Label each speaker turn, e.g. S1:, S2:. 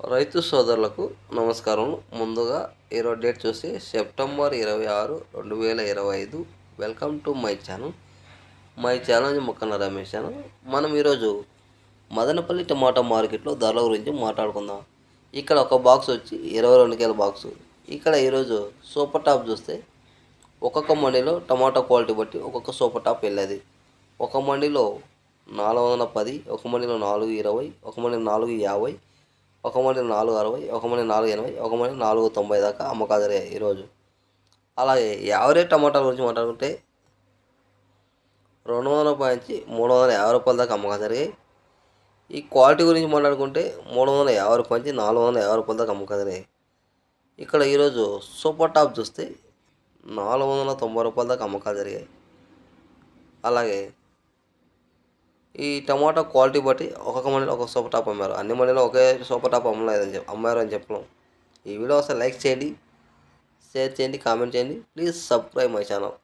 S1: రైతు సోదరులకు నమస్కారం ముందుగా ఈరోజు డేట్ చూసి సెప్టెంబర్ ఇరవై ఆరు రెండు వేల ఇరవై ఐదు. Welcome to my channel my channel Mokkana Ramesh channel మనం ఈరోజు మదనపల్లి టమాటా మార్కెట్లో ధరల గురించి మాట్లాడుకుందాం. ఇక్కడ ఒక బాక్స్ వచ్చి ఇరవై రెండు కేల బాక్స్ ఇక్కడ ఈరోజు సూపర్ టాప్ చూస్తే ఒక్కొక్క మండిలో టమాటా క్వాలిటీ బట్టి ఒక్కొక్క సూపర్ టాప్ వెళ్ళేది. ఒక మండిలో నాలుగు వందల పది ఒక మండీలో నాలుగు ఇరవై ఒక మండీలో నాలుగు యాభై ఒక మండి నాలుగు అరవై ఒక మండి నాలుగు ఎనభై ఒక మండి నాలుగు తొంభై దాకా అమ్మకాలు జరిగాయి ఈరోజు అలాగే యావరేజ్ టమాటాల గురించి మాట్లాడుకుంటే రెండు వందల రూపాయల నుంచి మూడు వందల యాభై రూపాయల దాకా అమ్మకాలు జరిగాయి. ఈ క్వాలిటీ గురించి మాట్లాడుకుంటే మూడు వందల యాభై రూపాయల నుంచి నాలుగు వందల యాభై రూపాయల దాకా అమ్మకాలు జరిగాయి. ఇక్కడ ఈరోజు సూపర్ టాప్ చూస్తే నాలుగు వందల తొంభై రూపాయల దాకా అమ్మకాలు జరిగాయి. అలాగే ఈ టమాటా క్వాలిటీ బట్టి ఒక్కొక్క మండలి ఒక్కొక్క సూపర్ టాప్ అమ్మారు. అన్ని మండలిలో ఒకే సూపర్ టాప్ అమ్మలేదని చెప్పి అమ్మారు అని చెప్పలేం. ఈ వీడియో ఒకసారి లైక్ చేయండి షేర్ చేయండి కామెంట్ చేయండి. Please subscribe my channel.